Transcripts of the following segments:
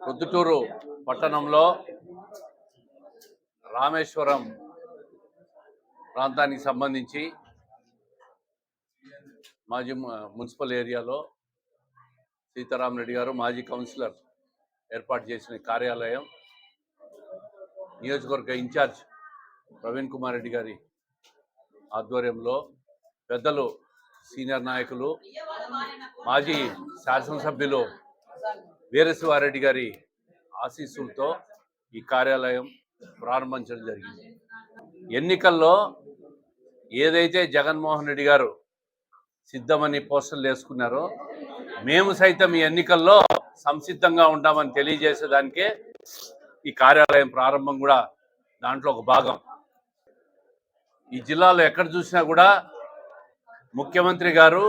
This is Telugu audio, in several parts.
పొద్దుటూరు పట్టణంలో రామేశ్వరం ప్రాంతానికి సంబంధించి మాజీ మున్సిపల్ ఏరియాలో సీతారామరెడ్డి గారు మాజీ కౌన్సిలర్ ఏర్పాటు చేసిన కార్యాలయం నియోజకవర్గ ఇన్ఛార్జ్ ప్రవీణ్ కుమార్ రెడ్డి గారి ఆధ్వర్యంలో పెద్దలు సీనియర్ నాయకులు మాజీ శాసనసభ్యులు వీరశివారెడ్డి గారి ఆశీస్సులతో ఈ కార్యాలయం ప్రారంభించడం జరిగింది. ఎన్నికల్లో ఏదైతే జగన్మోహన్ రెడ్డి గారు సిద్ధమని పోస్టర్లు వేసుకున్నారో మేము సైతం ఈ ఎన్నికల్లో సంసిద్ధంగా ఉంటామని తెలియజేసేదానికే ఈ కార్యాలయం ప్రారంభం కూడా దాంట్లో ఒక భాగం. ఈ జిల్లాలో ఎక్కడ చూసినా కూడా ముఖ్యమంత్రి గారు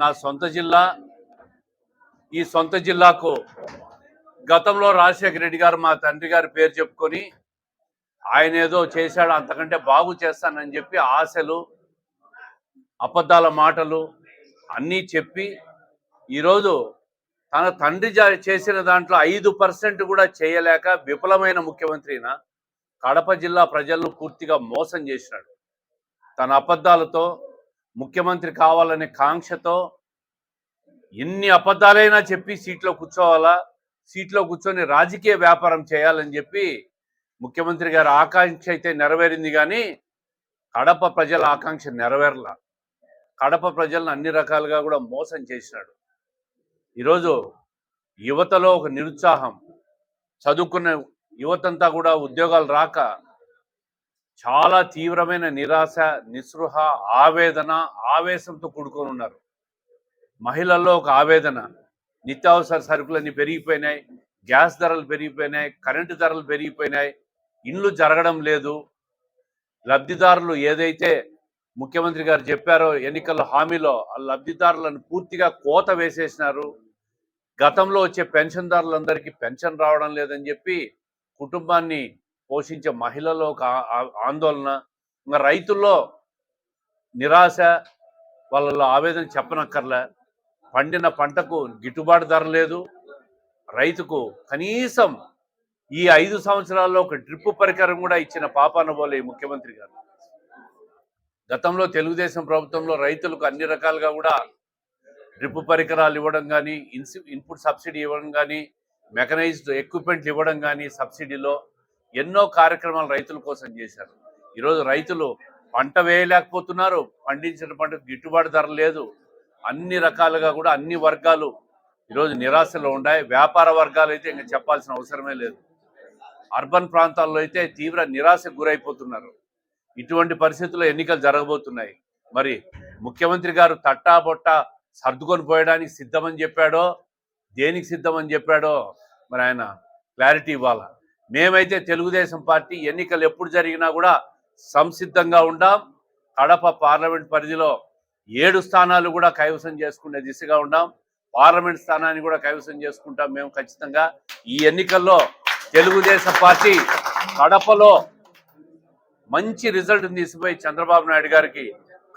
నా సొంత జిల్లా ఈ సొంత జిల్లాకు గతంలో రాజశేఖర రెడ్డి గారు మా తండ్రి గారి పేరు చెప్పుకొని ఆయన ఏదో చేశాడు అంతకంటే బాగు చేస్తానని చెప్పి ఆశలు అబద్ధాల మాటలు అన్నీ చెప్పి ఈరోజు తన తండ్రి జా- చేసిన దాంట్లో ఐదు పర్సెంట్ కూడా చేయలేక విఫలమైన ముఖ్యమంత్రిన కడప జిల్లా ప్రజలను పూర్తిగా మోసం చేసినాడు. తన అబద్ధాలతో ముఖ్యమంత్రి కావాలనే కాంక్షతో ఎన్ని అబద్ధాలైనా చెప్పి సీట్లో కూర్చోవాలా? సీట్లో కూర్చొని రాజకీయ వ్యాపారం చేయాలని చెప్పి ముఖ్యమంత్రి గారి ఆకాంక్ష అయితే నెరవేరింది కానీ కడప ప్రజల ఆకాంక్ష నెరవేరల. కడప ప్రజలను అన్ని రకాలుగా కూడా మోసం చేసినాడు. ఈరోజు యువతలో ఒక నిరుత్సాహం. చదువుకున్న యువతంతా కూడా ఉద్యోగాలు రాక చాలా తీవ్రమైన నిరాశ నిస్పృహ ఆవేదన ఆవేశంతో కూడుకొని ఉన్నారు. మహిళల్లో ఒక ఆవేదన. నిత్యావసర సరుకులన్నీ పెరిగిపోయినాయి. గ్యాస్ ధరలు పెరిగిపోయినాయి. కరెంటు ధరలు పెరిగిపోయినాయి. ఇండ్లు జరగడం లేదు. లబ్ధిదారులు ఏదైతే ముఖ్యమంత్రి గారు చెప్పారో ఎన్నికల హామీలో ఆ లబ్ధిదారులను పూర్తిగా కోత వేసేసినారు. గతంలో వచ్చే పెన్షన్దారులందరికీ పెన్షన్ రావడం లేదని చెప్పి కుటుంబాన్ని పోషించే మహిళల్లో ఒక ఆందోళన. ఇంకా రైతుల్లో నిరాశ వాళ్ళలో ఆవేదన చెప్పనక్కర్లే. పండిన పంటకు గిట్టుబాటు ధర లేదు. రైతుకు కనీసం ఈ ఐదు సంవత్సరాల్లో ఒక డ్రిప్ పరికరం కూడా ఇచ్చిన పాపాన పోలే ముఖ్యమంత్రి గారు. గతంలో తెలుగుదేశం ప్రభుత్వంలో రైతులకు అన్ని రకాలుగా కూడా డ్రిప్ పరికరాలు ఇవ్వడం కానీ ఇన్సి ఇన్పుట్ సబ్సిడీ ఇవ్వడం కానీ మెకనైజ్డ్ ఎక్విప్మెంట్లు ఇవ్వడం కానీ సబ్సిడీలో ఎన్నో కార్యక్రమాలు రైతుల కోసం చేశారు. ఈరోజు రైతులు పంట వేయలేకపోతున్నారు. పండించిన పంటకు గిట్టుబాటు ధర లేదు. అన్ని రకాలుగా కూడా అన్ని వర్గాలు ఈరోజు నిరాశలో ఉన్నాయి. వ్యాపార వర్గాలు అయితే ఇంకా చెప్పాల్సిన అవసరమే లేదు. అర్బన్ ప్రాంతాల్లో అయితే తీవ్ర నిరాశకు గురైపోతున్నారు. ఇటువంటి పరిస్థితుల్లో ఎన్నికలు జరగబోతున్నాయి. మరి ముఖ్యమంత్రి గారు తట్టాబొట్ట సర్దుకొని పోయడానికి సిద్ధమని చెప్పాడో దేనికి సిద్ధమని చెప్పాడో మరి ఆయన క్లారిటీ ఇవ్వాల. మేమైతే తెలుగుదేశం పార్టీ ఎన్నికలు ఎప్పుడు జరిగినా కూడా సంసిద్ధంగా ఉండాం. కడప పార్లమెంట్ పరిధిలో ఏడు స్థానాలు కూడా కైవసం చేసుకునే దిశగా ఉన్నాం. పార్లమెంట్ స్థానాన్ని కూడా కైవసం చేసుకుంటాం మేము ఖచ్చితంగా. ఈ ఎన్నికల్లో తెలుగుదేశం పార్టీ కడపలో మంచి రిజల్ట్ తీసిపోయి చంద్రబాబు నాయుడు గారికి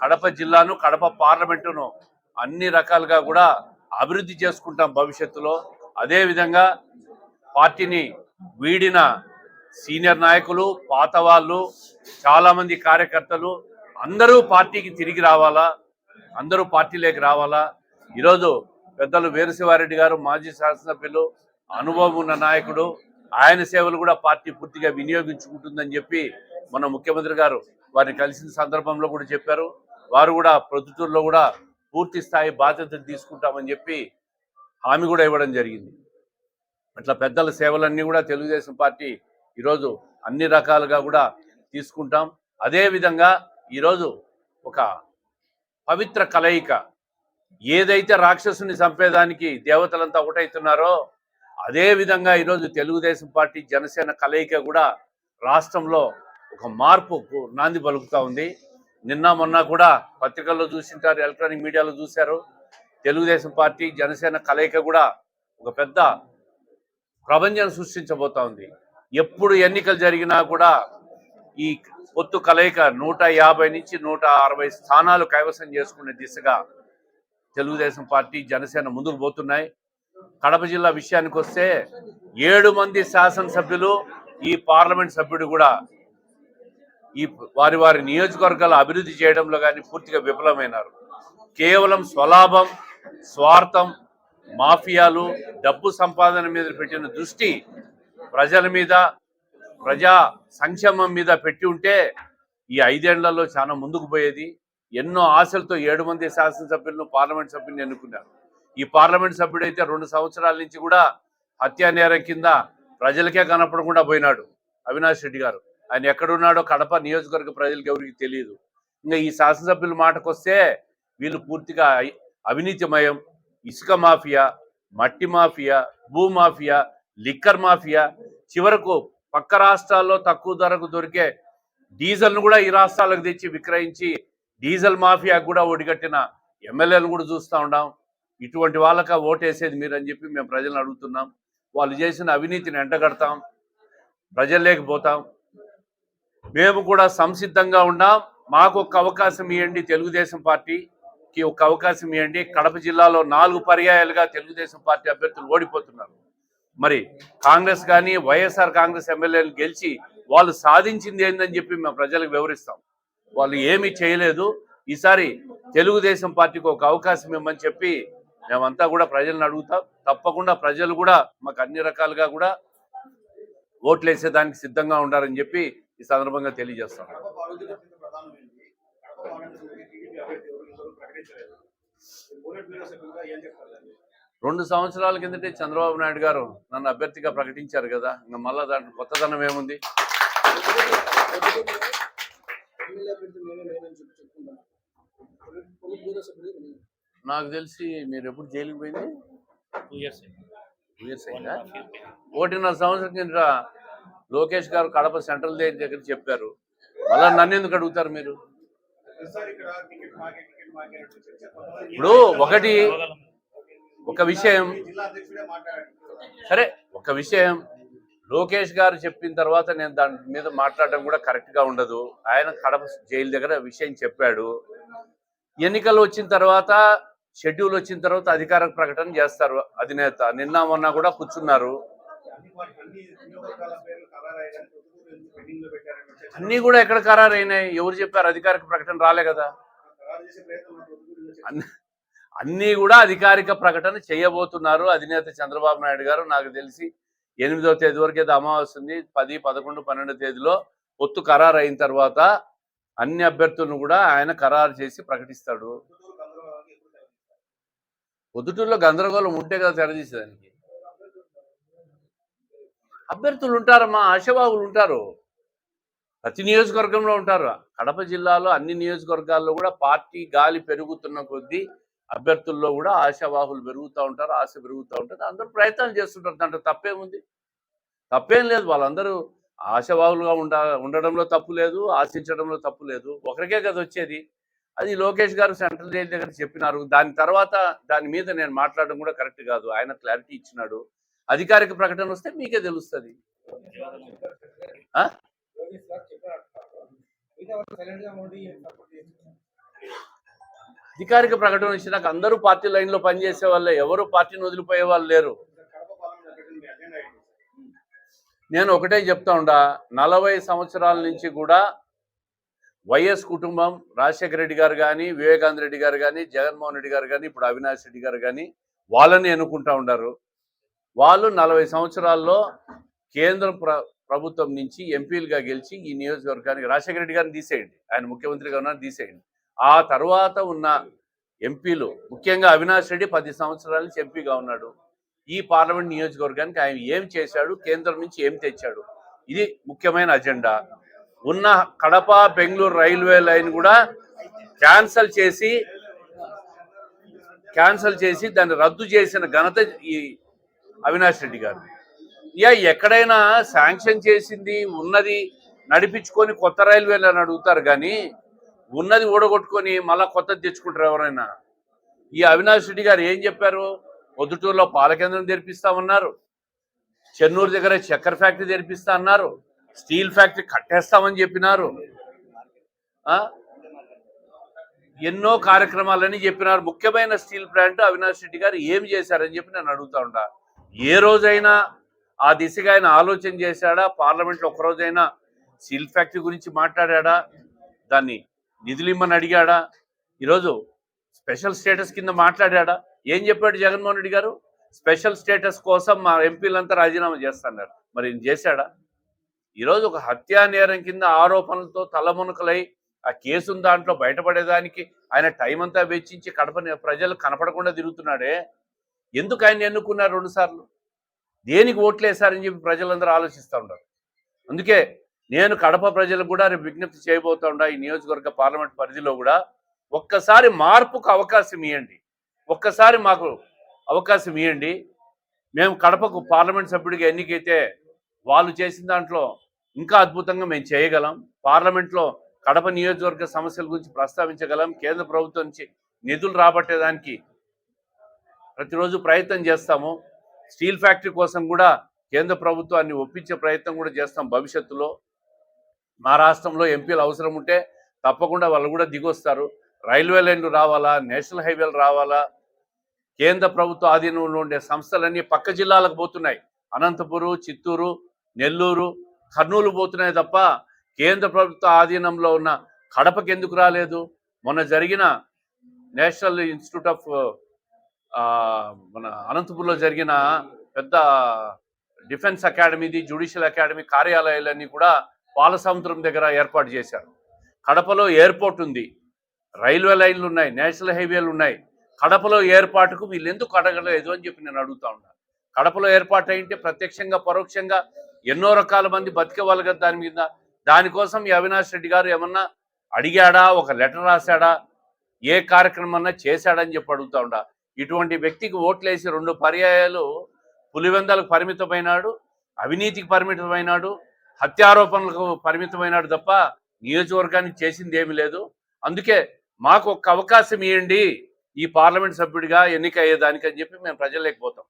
కడప జిల్లాను కడప పార్లమెంటును అన్ని రకాలుగా కూడా అభివృద్ధి చేసుకుంటాం భవిష్యత్తులో. అదేవిధంగా పార్టీని వీడిన సీనియర్ నాయకులు పాత వాళ్ళు చాలామంది కార్యకర్తలు అందరూ పార్టీకి తిరిగి రావాలా? అందరూ పార్టీలోకి రావాలా? ఈరోజు పెద్దలు వీరశివారెడ్డి గారు మాజీ శాసనసభ్యులు అనుభవం ఉన్న నాయకుడు ఆయన సేవలు కూడా పార్టీ పూర్తిగా వినియోగించుకుంటుందని చెప్పి మన ముఖ్యమంత్రి గారు వారిని కలిసిన సందర్భంలో కూడా చెప్పారు. వారు కూడా ప్రొద్దుటూరులో కూడా పూర్తి స్థాయి బాధ్యతలు తీసుకుంటామని చెప్పి హామీ కూడా ఇవ్వడం జరిగింది. అట్లా పెద్దల సేవలన్నీ కూడా తెలుగుదేశం పార్టీ ఈరోజు అన్ని రకాలుగా కూడా తీసుకుంటాం. అదేవిధంగా ఈరోజు ఒక పవిత్ర కలయిక. ఏదైతే రాక్షసుని చంపేదానికి దేవతలంతా ఒకటవుతున్నారో అదే విధంగా ఈరోజు తెలుగుదేశం పార్టీ జనసేన కలయిక కూడా రాష్ట్రంలో ఒక మార్పుకు నాంది పలుకుతూ ఉంది. నిన్న మొన్న కూడా పత్రికల్లో చూసింటారు ఎలక్ట్రానిక్ మీడియాలో చూశారు. తెలుగుదేశం పార్టీ జనసేన కలయిక కూడా ఒక పెద్ద ప్రపంచం సృష్టించబోతా ఉంది. ఎప్పుడు ఎన్నికలు జరిగినా కూడా ఈ పొత్తు కలయిక నూట యాభై నుంచి నూట అరవై స్థానాలు కైవసం చేసుకునే దిశగా తెలుగుదేశం పార్టీ జనసేన ముందుకు పోతున్నాయి. కడప జిల్లా విషయానికి వస్తే ఏడు మంది శాసనసభ్యులు ఈ పార్లమెంట్ సభ్యుడు కూడా ఈ వారి వారి నియోజకవర్గాల అభివృద్ధి చేయడంలో కానీ పూర్తిగా విఫలమైనారు. కేవలం స్వలాభం స్వార్థం మాఫియాలు డబ్బు సంపాదన మీద పెట్టిన దృష్టి ప్రజల మీద ప్రజా సంక్షేమం మీద పెట్టి ఉంటే ఈ ఐదేళ్ళలో చాలా ముందుకు పోయేది. ఎన్నో ఆశలతో ఏడు మంది శాసనసభ్యులను పార్లమెంట్ సభ్యులను ఎన్నుకున్నారు. ఈ పార్లమెంట్ సభ్యుడైతే రెండు సంవత్సరాల నుంచి కూడా హత్యా నేరం కింద ప్రజలకే కనపడకుండా పోయినాడు అవినాష్ రెడ్డి గారు. ఆయన ఎక్కడున్నాడో కడప నియోజకవర్గ ప్రజలకు ఎవరికి తెలియదు ఇంకా ఈ శాసనసభ్యుల మాటకొస్తే వీళ్ళు పూర్తిగా అవినీతిమయం. ఇసుక మాఫియా మట్టి మాఫియా భూ మాఫియా లిక్కర్ మాఫియా చివరకు పక్క రాష్ట్రాల్లో తక్కువ ధరకు దొరికే డీజిల్ను కూడా ఈ రాష్ట్రాలకు తెచ్చి విక్రయించి డీజిల్ మాఫియాకు కూడా ఒడిగట్టిన ఎమ్మెల్యేలు కూడా చూస్తూ ఉన్నాం ఇటువంటి వాళ్ళక ఓటేసేది మీరు అని చెప్పి మేము ప్రజలను అడుగుతున్నాం. వాళ్ళు చేసిన అవినీతిని ఎండగడతాం. ప్రజల్లేకపోతాం మేము కూడా సంసిద్ధంగా ఉన్నాం. మాకు ఒక అవకాశం ఇవ్వండి తెలుగుదేశం పార్టీకి ఒక అవకాశం ఇవ్వండి కడప జిల్లాలో నాలుగు పర్యాయాలుగా తెలుగుదేశం పార్టీ అభ్యర్థులు ఓడిపోతున్నారు. మరి కాంగ్రెస్ కానీ వైఎస్ఆర్ కాంగ్రెస్ ఎమ్మెల్యేలు గెలిచి వాళ్ళు సాధించింది ఏందని చెప్పి మేము ప్రజలకు వివరిస్తాం. వాళ్ళు ఏమీ చేయలేదు. ఈసారి తెలుగుదేశం పార్టీకి ఒక అవకాశం ఇవ్వమని చెప్పి మేమంతా కూడా ప్రజలను అడుగుతాం. తప్పకుండా ప్రజలు కూడా మాకు అన్ని రకాలుగా కూడా ఓట్లు వేసేదానికి సిద్ధంగా ఉండాలని చెప్పి ఈ సందర్భంగా తెలియజేస్తాం. రెండు సంవత్సరాల కిందటే చంద్రబాబు నాయుడు గారు నన్ను అభ్యర్థిగా ప్రకటించారు కదా. ఇంకా మళ్ళా దాంట్లో కొత్తదనం ఏముంది. నాకు తెలిసి మీరు ఎప్పుడు జైలుకి పోయింది? టూ ఇయర్స్ టూ ఇయర్స్ అయిందా? ఒకటిన్నర సంవత్సరం కింద లోకేష్ గారు కడప సెంట్రల్ జైలు దగ్గర చెప్పారు. మళ్ళా నన్ను ఎందుకు అడుగుతారు మీరు? ఇప్పుడు ఒకటి ఒక విషయం సరే ఒక విషయం. లోకేష్ గారు చెప్పిన తర్వాత నేను దాని మీద మాట్లాడడం కూడా కరెక్ట్గా ఉండదు. ఆయన కడప జైలు దగ్గర విషయం చెప్పాడు. ఎన్నికలు వచ్చిన తర్వాత షెడ్యూల్ వచ్చిన తర్వాత అధికారిక ప్రకటన చేస్తారు అధినేత. నిన్న మొన్న కూడా కూర్చున్నారు. అన్నీ కూడా ఎక్కడ ఖరారు అయినాయి ఎవరు చెప్పారు? అధికారిక ప్రకటన రాలే కదా. అన్ని అన్నీ కూడా అధికారిక ప్రకటన చేయబోతున్నారు. అధినేత చంద్రబాబు నాయుడు గారు నాకు తెలిసి ఎనిమిదో తేదీ వరకు అయితే అమావాస్య ఉంది. పది పదకొండు పన్నెండో తేదీలో పొత్తు ఖరారు అయిన తర్వాత అన్ని అభ్యర్థులను కూడా ఆయన ఖరారు చేసి ప్రకటిస్తాడు. పొద్దుటూరులో గందరగోళం ఉంటే కదా తెరదీసేదానికి అభ్యర్థులు ఉంటారమ్మా ఆశాబాబులు ఉంటారు. ప్రతి నియోజకవర్గంలో ఉంటారు. కడప జిల్లాలో అన్ని నియోజకవర్గాల్లో కూడా పార్టీ గాలి పెరుగుతున్న కొద్దీ అభ్యర్థుల్లో కూడా ఆశావాహులు పెరుగుతూ ఉంటారు ఆశ పెరుగుతూ ఉంటుంది. అందరూ ప్రయత్నాలు చేస్తుంటారు. దాంట్లో తప్పేముంది? తప్పేం లేదు. వాళ్ళందరూ ఆశావాహులుగా ఉండ ఉండడంలో తప్పు లేదు ఆశించడంలో తప్పు లేదు. ఒకరికే కదా వచ్చేది. అది లోకేష్ గారు సెంట్రల్ జైలు దగ్గర చెప్పినారు. దాని తర్వాత దాని మీద నేను మాట్లాడడం కూడా కరెక్ట్ కాదు. ఆయన క్లారిటీ ఇచ్చినాడు. అధికారిక ప్రకటన వస్తే మీకే తెలుస్తుంది. అధికారిక ప్రకటన వచ్చినాక అందరూ పార్టీ లైన్లో పనిచేసే వాళ్ళే ఎవరు పార్టీని వదిలిపోయే వాళ్ళు లేరు. నేను ఒకటే చెప్తా ఉండా నలభై సంవత్సరాల నుంచి కూడా వైఎస్ కుటుంబం రాజశేఖర రెడ్డి గారు కానీ వివేకానంద రెడ్డి గారు కానీ జగన్మోహన్ రెడ్డి గారు కానీ ఇప్పుడు అవినాష్ రెడ్డి గారు కానీ వాళ్ళని ఎన్నుకుంటా ఉన్నారు వాళ్ళు నలభై సంవత్సరాల్లో కేంద్ర ప్రభుత్వం నుంచి ఎంపీలుగా గెలిచి ఈ నియోజకవర్గానికి రాజశేఖర రెడ్డి గారిని తీసేయండి. ఆయన ముఖ్యమంత్రిగా ఉన్నారు తీసేయండి. ఆ తర్వాత ఉన్న ఎంపీలు ముఖ్యంగా అవినాష్ రెడ్డి పది సంవత్సరాల నుంచి ఎంపీగా ఉన్నాడు. ఈ పార్లమెంట్ నియోజకవర్గానికి ఆయన ఏం చేశాడు కేంద్రం నుంచి ఏం తెచ్చాడు ఇది ముఖ్యమైన అజెండా. ఉన్న కడప బెంగళూరు రైల్వే లైన్ కూడా క్యాన్సల్ చేసి క్యాన్సల్ చేసి దాన్ని రద్దు చేసిన ఘనత ఈ అవినాష్ రెడ్డి గారు ఇక ఎక్కడైనా శాంక్షన్ చేసింది ఉన్నది నడిపించుకొని కొత్త రైల్వేలు అని అడుగుతారు కానీ ఉన్నది ఊడగొట్టుకొని మళ్ళా కొత్తది తెచ్చుకుంటారు ఎవరైనా? ఈ అవినాష్ రెడ్డి గారు ఏం చెప్పారు? పొద్దుటూరులో పాల కేంద్రం తెరిపిస్తామన్నారు చెన్నూరు దగ్గర చక్కెర ఫ్యాక్టరీ తెరిపిస్తా అన్నారు. స్టీల్ ఫ్యాక్టరీ కట్టేస్తామని చెప్పినారు. ఎన్నో కార్యక్రమాలని చెప్పినారు. ముఖ్యమైన స్టీల్ ప్లాంట్ అవినాష్ రెడ్డి గారు ఏం చేశారని చెప్పి నేను అడుగుతా ఉంటా. ఏ రోజైనా ఆ దిశగా ఆయన ఆలోచన చేశాడా? పార్లమెంట్లో ఒకరోజైనా స్టీల్ ఫ్యాక్టరీ గురించి మాట్లాడా దాన్ని నిధులు ఇమ్మని అడిగాడా? ఈరోజు స్పెషల్ స్టేటస్ కింద మాట్లాడాడా? ఏం చెప్పాడు జగన్మోహన్ రెడ్డి గారు? స్పెషల్ స్టేటస్ కోసం మా ఎంపీలంతా రాజీనామా చేస్తున్నారు. మరి చేశాడా? ఈరోజు ఒక హత్యా నేరం కింద ఆరోపణలతో తలమునకలై ఆ కేసు దాంట్లో బయటపడేదానికి ఆయన టైం అంతా వెచ్చించి కడప ప్రజలు కనపడకుండా తిరుగుతున్నాడే? ఎందుకు ఆయన ఎన్నుకున్నారు రెండు సార్లు? దేనికి ఓట్లేశారని చెప్పి ప్రజలందరూ ఆలోచిస్తూ ఉంటారు అందుకే నేను కడప ప్రజలకు కూడా రేపు విజ్ఞప్తి చేయబోతా ఉండా ఈ నియోజకవర్గ పార్లమెంట్ పరిధిలో కూడా ఒక్కసారి మార్పుకు అవకాశం ఇవ్వండి ఒక్కసారి మాకు అవకాశం ఇవ్వండి మేము కడపకు పార్లమెంట్ సభ్యుడిగా ఎన్నికైతే వాళ్ళు చేసిన దాంట్లో ఇంకా అద్భుతంగా మేము చేయగలం. పార్లమెంట్లో కడప నియోజకవర్గ సమస్యల గురించి ప్రస్తావించగలం. కేంద్ర ప్రభుత్వం నుంచి నిధులు రాబట్టేదానికి ప్రతిరోజు ప్రయత్నం చేస్తాము. స్టీల్ ఫ్యాక్టరీ కోసం కూడా కేంద్ర ప్రభుత్వాన్ని ఒప్పించే ప్రయత్నం కూడా చేస్తాం భవిష్యత్తులో. మా రాష్ట్రంలో ఎంపీలు అవసరం ఉంటే తప్పకుండా వాళ్ళు కూడా దిగొస్తారు. రైల్వే లైన్లు రావాలా? నేషనల్ హైవేలు రావాలా? కేంద్ర ప్రభుత్వ ఆధీనంలో ఉండే సంస్థలన్నీ పక్క జిల్లాలకు పోతున్నాయి. అనంతపురు చిత్తూరు నెల్లూరు కర్నూలు పోతున్నాయి తప్ప కేంద్ర ప్రభుత్వ ఆధీనంలో ఉన్న కడపకి ఎందుకు రాలేదు? మొన్న జరిగిన నేషనల్ ఇన్స్టిట్యూట్ ఆఫ్ మన అనంతపురంలో జరిగిన పెద్ద డిఫెన్స్ అకాడమీది జ్యుడిషియల్ అకాడమీ కార్యాలయాలన్నీ కూడా పాలసముద్రం దగ్గర ఏర్పాటు చేశారు. కడపలో ఎయిర్పోర్ట్ ఉంది. రైల్వే లైన్లు ఉన్నాయి. నేషనల్ హైవేలు ఉన్నాయి. కడపలో ఏర్పాటుకు వీళ్ళు ఎందుకు అడగలేదు అని చెప్పి నేను అడుగుతా ఉన్నాను కడపలో ఏర్పాటు అయింటే ప్రత్యక్షంగా పరోక్షంగా ఎన్నో రకాల మంది బతికేవాళ్ళు కదా దాని మీద. దానికోసం ఈ అవినాష్ రెడ్డి గారు ఏమన్నా అడిగాడా? ఒక లెటర్ రాశాడా? ఏ కార్యక్రమం అన్నా చేశాడని చెప్పి అడుగుతా ఉండా ఇటువంటి వ్యక్తికి ఓట్లేసి రెండు పర్యాయాలు పులివెందలకు పరిమితమైనాడు అవినీతికి పరిమితమైనాడు హత్యారోపణలకు పరిమితమైనాడు తప్ప నియోజకవర్గానికి చేసింది ఏమీ లేదు. అందుకే మాకు ఒక్క అవకాశం ఇవ్వండి ఈ పార్లమెంట్ సభ్యుడిగా ఎన్నిక అయ్యేదానికి అని చెప్పి మేము ప్రజలు లేకపోతాం